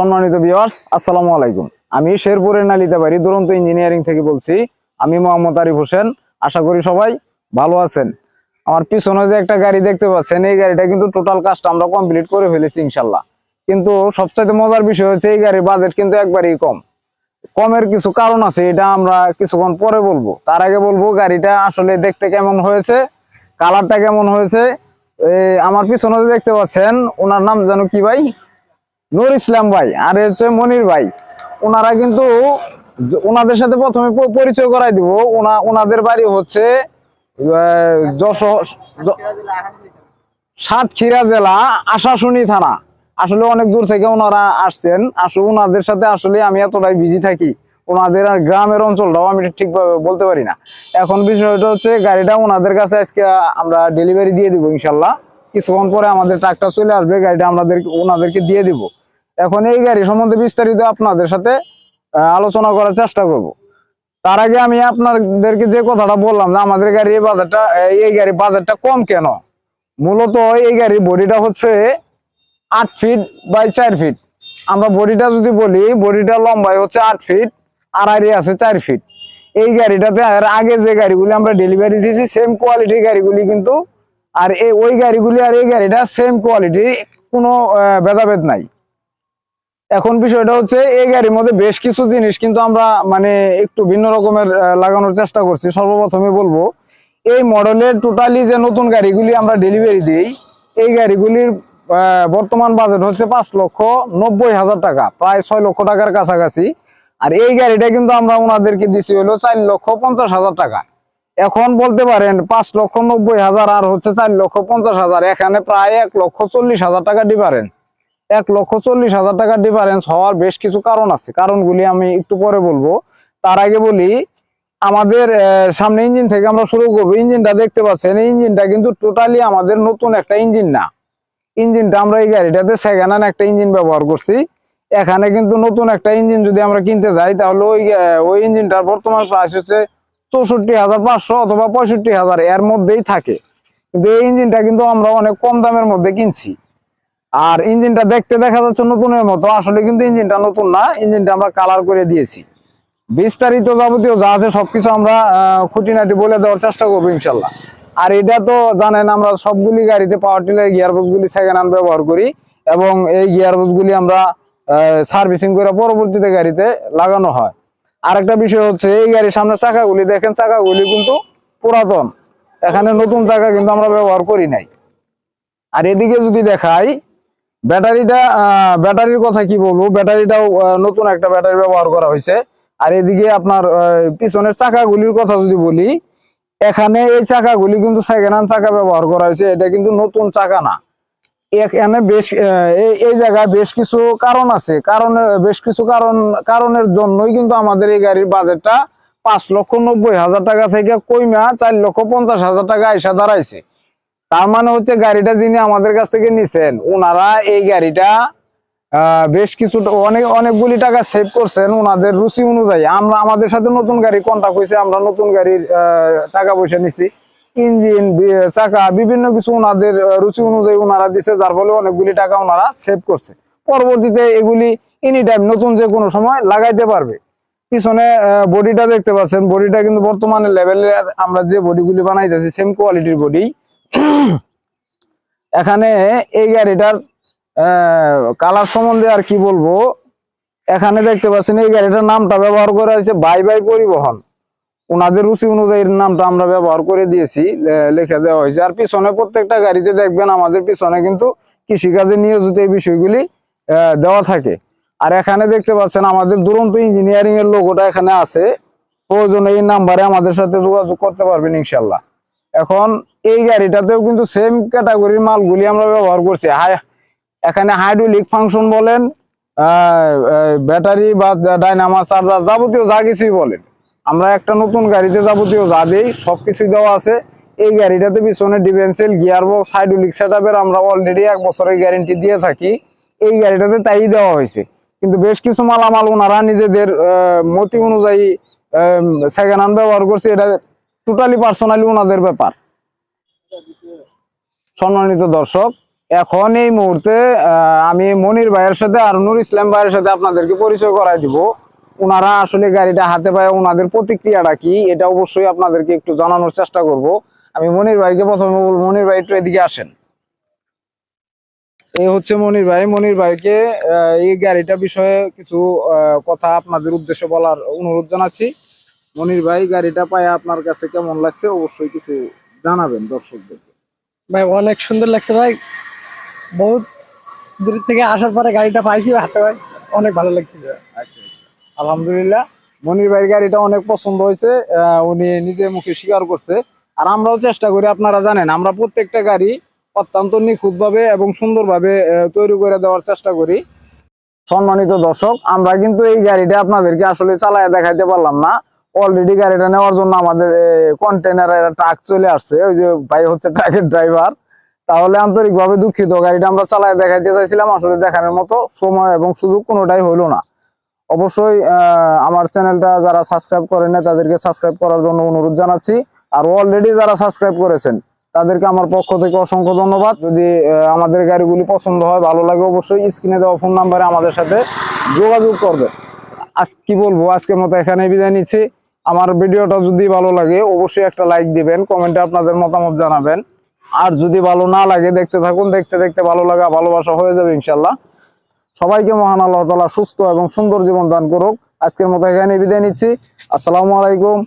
সম্মানিত ভিউয়ার্স আসসালামু আলাইকুম। আমি শেরপুরের নালিতাবাড়ি দুরন্ত ইঞ্জিনিয়ারিং থেকে বলছি, আমি মোহাম্মদ আরিফ হোসেন। আশা করি সবাই ভালো আছেন। আমার পিছনে যে একটা গাড়ি দেখতে পাচ্ছেন, এই গাড়িটা কিন্তু টোটাল কাজটা আমরা কমপ্লিট করে ফেলেছি ইনশাল্লাহ। কিন্তু সবচাইতে মজার বিষয় হচ্ছে, এই গাড়ির বাজেট কিন্তু একবারই কম। কমের কিছু কারণ আছে, এটা আমরা কিছুক্ষণ পরে বলব। তার আগে বলব, গাড়িটা আসলে দেখতে কেমন হয়েছে কালারটা কেমন হয়েছে আমার পিছনে দেখতে পাচ্ছেন, ওনার নাম যেন কি ভাই? নূর ইসলাম ভাই, আর হচ্ছে মনির ভাই। ওনারা কিন্তু ওনাদের সাথে প্রথমে পরিচয় করাই দিব। ওনা ওনাদের বাড়ি হচ্ছে সাতক্ষীরা জেলা, আশাশুনি থানা। আসলে অনেক দূর থেকে ওনারা আসছেন। আসলে ওনাদের সাথে আসলে আমি এতটাই বিজি থাকি। ওনাদের আর গ্রামের অঞ্চলটাও আমি ঠিকভাবে বলতে পারি না। এখন বিষয়টা হচ্ছে, গাড়িটা ওনাদের কাছে আজকে আমরা ডেলিভারি দিয়ে দিব ইনশাল্লাহ। কিছুক্ষণ পরে আমাদের ট্রাকটা চলে আসবে, গাড়িটা আমাদের ওনাদেরকে দিয়ে দিব। এখন এই গাড়ি সম্বন্ধে বিস্তারিত আপনাদের সাথে আলোচনা করার চেষ্টা করব। তার আগে আমি আপনাদেরকে যে কথাটা বললাম যে আমাদের গাড়ি এই বাজারটা, এই গাড়ির বাজারটা কম কেন? মূলত এই গাড়ির বডিটা হচ্ছে আট ফিট বাই চার ফিট। আমরা বডিটা যদি বলি, বডিটা লম্বাই হচ্ছে আট ফিট আড়াইরে আছে চার ফিট। এই গাড়িটাতে আর আগে যে গাড়িগুলি আমরা ডেলিভারি দিয়েছি সেম কোয়ালিটির গাড়িগুলি কিন্তু আর এই ওই গাড়িগুলি আর এই গাড়িটা সেম কোয়ালিটির কোনো ভেদাভেদ নাই। এখন বিষয়টা হচ্ছে, এই গাড়ির মধ্যে বেশ কিছু জিনিস কিন্তু আমরা মানে একটু ভিন্ন রকমের লাগানোর চেষ্টা করছি, সর্বপ্রথমে বলব, এই মডেলের টোটালি যে নতুন গাড়িগুলি আমরা ডেলিভারি দিই, এই গাড়িগুলির বর্তমান বাজেট হচ্ছে পাঁচ লক্ষ নব্বই হাজার টাকা, প্রায় ছয় লক্ষ টাকার কাছাকাছি। আর এই গাড়িটা কিন্তু আমরা ওনাদেরকে দিছি হলো চার লক্ষ পঞ্চাশ হাজার টাকা। এখন বলতে পারেন, পাঁচ লক্ষ নব্বই হাজার আর হচ্ছে চার লক্ষ পঞ্চাশ হাজার, এখানে প্রায় এক লক্ষ চল্লিশ হাজার টাকা ডিফারেন্স এক লক্ষ চল্লিশ হাজার টাকার ডিফারেন্স হওয়ার বেশ কিছু কারণ আছে। কারণগুলি আমি একটু পরে বলব। তার আগে বলি, আমাদের সামনে ইঞ্জিন থেকে আমরা শুরু করব। ইঞ্জিনটা দেখতে পাচ্ছেন, এই ইঞ্জিনটা কিন্তু টোটালি আমাদের নতুন একটা ইঞ্জিন না। ইঞ্জিনটা আমরা এই গাড়িটাতে সেকেন্ড হ্যান্ড একটা ইঞ্জিন ব্যবহার করছি। এখানে কিন্তু নতুন একটা ইঞ্জিন যদি আমরা কিনতে যাই, তাহলে ওই ওই ইঞ্জিনটার বর্তমান প্রাইস হচ্ছে চৌষট্টি হাজার পাঁচশো অথবা পঁয়ষট্টি হাজার। এর মধ্যেই থাকে। কিন্তু এই ইঞ্জিনটা কিন্তু আমরা অনেক কম দামের মধ্যে কিনছি। আর ইঞ্জিনটা দেখতে দেখা যাচ্ছে নতুনের মতো। আসলে কিন্তু ইঞ্জিনটা নতুন না, ইঞ্জিনটা আমরা কালার করে দিয়েছি। বিস্তারিত যাবতীয় যা আছে সবকিছু আমরা খুঁটিনাটি বলে দেওয়ার চেষ্টা করব ইনশাল্লাহ আর এটা তো জানেন আমরা সবগুলি গাড়িতে পাওয়ার টিলার গিয়ারবক্স গুলি সেকেন্ড হ্যান্ড ব্যবহার করি এবং এই গিয়ারবক্স গুলি আমরা সার্ভিসিং করে পরবর্তীতে গাড়িতে লাগানো হয়। আরেকটা বিষয় হচ্ছে, এই গাড়ির সামনে চাকাগুলি, দেখেন চাকাগুলি কিন্তু পুরাতন। এখানে নতুন চাকা কিন্তু আমরা ব্যবহার করি নাই। আর এদিকে যদি দেখাই ব্যাটারিটা ব্যাটারির কথা কি বলব? ব্যাটারিটাও নতুন একটা ব্যাটারি ব্যবহার করা হয়েছে। আর এদিকে আপনার পিছনের চাকাগুলির কথা যদি বলি, এখানে এই চাকাগুলি কিন্তু সেকেন্ড হ্যান্ড চাকা ব্যবহার করা হয়েছে। এটা কিন্তু নতুন চাকা না। এখানে বেশ এই জায়গায় বেশ কিছু কারণ আছে। কারণ, বেশ কিছু কারণ, কারণের জন্যই কিন্তু আমাদের এই গাড়ির বাজেটটা পাঁচ লক্ষ নব্বই হাজার টাকা থেকে কইমা চার লক্ষ পঞ্চাশ হাজার টাকা এসে দাঁড়াইছে। তার মানে হচ্ছে গাড়িটা যিনি আমাদের কাছ থেকে নিছেন ওনারা এই গাড়িটা বেশ কিছু অনেক, অনেকগুলি টাকা সেভ করছেন ওনাদের রুচি অনুযায়ী। আমরা আমাদের সাথে নতুন গাড়ি কন্ট্যাক্ট হয়েছে, আমরা নতুন গাড়ির টাকা পয়সা নিছি। ইঞ্জিন চাকা, বিভিন্ন কিছু ওনাদের রুচি অনুযায়ী ওনারা দিছে, যার ফলে অনেকগুলি টাকা ওনারা সেভ করছে। পরবর্তীতে এগুলি এনি টাইম নতুন যে কোনো সময় লাগাইতে পারবে। পিছনে বডিটা দেখতে পাচ্ছেন। বডিটা কিন্তু বর্তমানে লেভেলের আমরা যে বডিগুলি বানাইতেছি সেম কোয়ালিটির বডি এখানে এই গাড়িটার কালার সম্বন্ধে আর কি বলব? এখানে দেখতে পাচ্ছেন এই গাড়িটার নামটা ব্যবহার করা হয়েছে বাই বাই পরিবহন। ওনাদের রুচি অনুযায়ী নামটা আমরা ব্যবহার করে দিয়েছি লিখে দেওয়া হয়েছে। আর পিছনে প্রত্যেকটা গাড়িতে দেখবেন আমাদের পিছনে কিন্তু কৃষিকাজে নিয়োজিত এই বিষয়গুলি দেওয়া থাকে। আর এখানে দেখতে পাচ্ছেন আমাদের দুরন্ত ইঞ্জিনিয়ারিং এর লোগোটা এখানে আছে। প্রয়োজনে এই নাম্বারে আমাদের সাথে যোগাযোগ করতে পারবেন ইনশাল্লাহ এখন এই গাড়িটাতেও কিন্তু সেম ক্যাটাগরির মালগুলি আমরা ব্যবহার করছি। হাই এখানে হাইড্রোলিক ফাংশন বলেন ব্যাটারি বা ডাইনামা চার্জার যাবতীয় যা কিছুই বলেন, আমরা একটা নতুন গাড়িতে যাবতীয় যা দিই সব কিছুই দেওয়া আছে। এই গাড়িটাতে পিছনে differential gear box hydraulic set আমরা অলরেডি এক বছরের গ্যারেন্টি দিয়ে থাকি। এই গাড়িটাতে তাই দেওয়া হয়েছে। কিন্তু বেশ কিছু মালামাল ওনারা নিজেদের মতি অনুযায়ী সেকেন্ড হ্যান্ড ব্যবহার করছে। এটা টোটালি পার্সোনালি ওনাদের ব্যাপার। সম্মানিত দর্শক, এখন এই মুহূর্তে আমি মনির ভাইয়ের সাথে আর নুর ইসলাম ভাইয়ের সাথে আপনাদেরকে পরিচয় করাই দিব। ওনারা আসলে গাড়িটা হাতে পায় ওনাদের প্রতিক্রিয়াটা কি, এটা অবশ্যই আপনাদেরকে একটু জানানোর চেষ্টা করব। আমি মনির ভাইকে প্রথমে বলব, মনির ভাই, একটু এদিকে আসেন। এই হচ্ছে মনির ভাই। মনির ভাইকে এই গাড়িটা বিষয়ে কিছু কথা আপনাদের উদ্দেশ্যে বলার অনুরোধ জানাচ্ছি। মনির ভাই গাড়িটা পায় আপনার কাছে কেমন লাগছে অবশ্যই কিছু জানাবেন দর্শকদেরকে। ভাই অনেক সুন্দর লাগছে ভাই। বহুত দূর থেকে আসার পরে গাড়িটা পাইছি হাতে ভাই। অনেক ভালো লাগতেছে। আলহামদুলিল্লাহ। মনির ভাইয়ের গাড়িটা অনেক পছন্দ হয়েছে উনি নিজে মুখে স্বীকার করছে। আর আমরাও চেষ্টা করি আপনারা জানেন আমরা প্রত্যেকটা গাড়ি অত্যন্ত নিখুঁত ভাবে এবং সুন্দরভাবে তৈরি করে দেওয়ার চেষ্টা করি। সম্মানিত দর্শক আমরা কিন্তু এই গাড়িটা আপনাদেরকে আসলে চালায় দেখাইতে পারলাম না। অলরেডি গাড়িটা নেওয়ার জন্য আমাদের কন্টেনার ট্রাক চলে আসছে। ওই যে ভাই হচ্ছে ট্রাকের ড্রাইভার তাহলে আন্তরিকভাবে দুঃখিত। গাড়িটা আমরা চালায় দেখাইতে চাইছিলাম, আসলে দেখানোর মতো সময় এবং সুযোগ কোনোটাই হইল না। অবশ্যই আমার চ্যানেলটা যারা সাবস্ক্রাইব করেন না তাদেরকে সাবস্ক্রাইব করার জন্য অনুরোধ জানাচ্ছি। আর অলরেডি যারা সাবস্ক্রাইব করেছেন, তাদেরকে আমার পক্ষ থেকে অসংখ্য ধন্যবাদ। যদি আমাদের গাড়িগুলি পছন্দ হয়, ভালো লাগে, অবশ্যই স্ক্রিনে দেওয়া ফোন নাম্বারে আমাদের সাথে যোগাযোগ করবে আজ কি বলব? আজকের মতো এখানে বিদায় নিচ্ছি। আমার ভিডিওটা যদি ভালো লাগে, অবশ্যই একটা লাইক দিবেন কমেন্টে আপনাদের মতামত জানাবেন। আর যদি ভালো না লাগে, দেখতে থাকুন, দেখতে দেখতে ভালো লাগা, ভালোবাসা হয়ে যাবে ইনশাল্লাহ। সবাইকে মহান আল্লাহ তালা সুস্থ এবং সুন্দর জীবন দান করুক। আজকের মতো এখানে বিদায় নিচ্ছি। আসসালামু আলাইকুম।